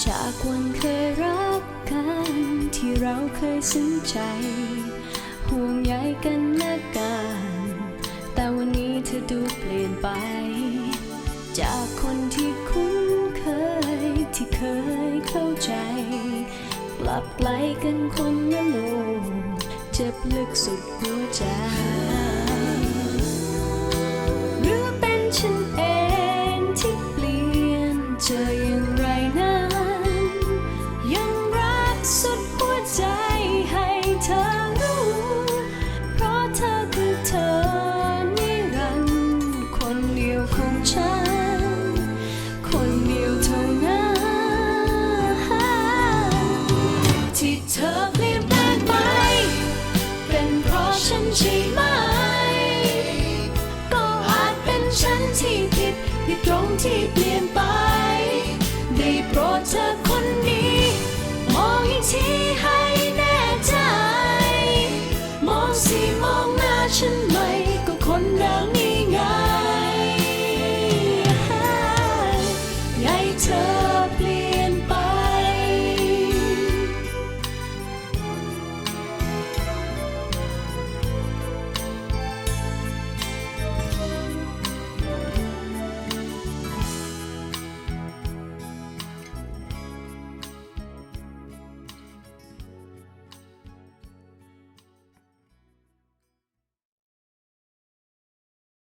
จากวันเคยรักกัน ที่เราเคยซึ้งใจ ห่วงใยกันและกัน แต่วันนี้เธอดูเปลี่ยนไป จากคนที่คุ้นเคยที่เคยเข้าใจ กลับไกลกันคนละโลกเจ็บลึกสุดหัวใจ ที่เปลี่ยนไป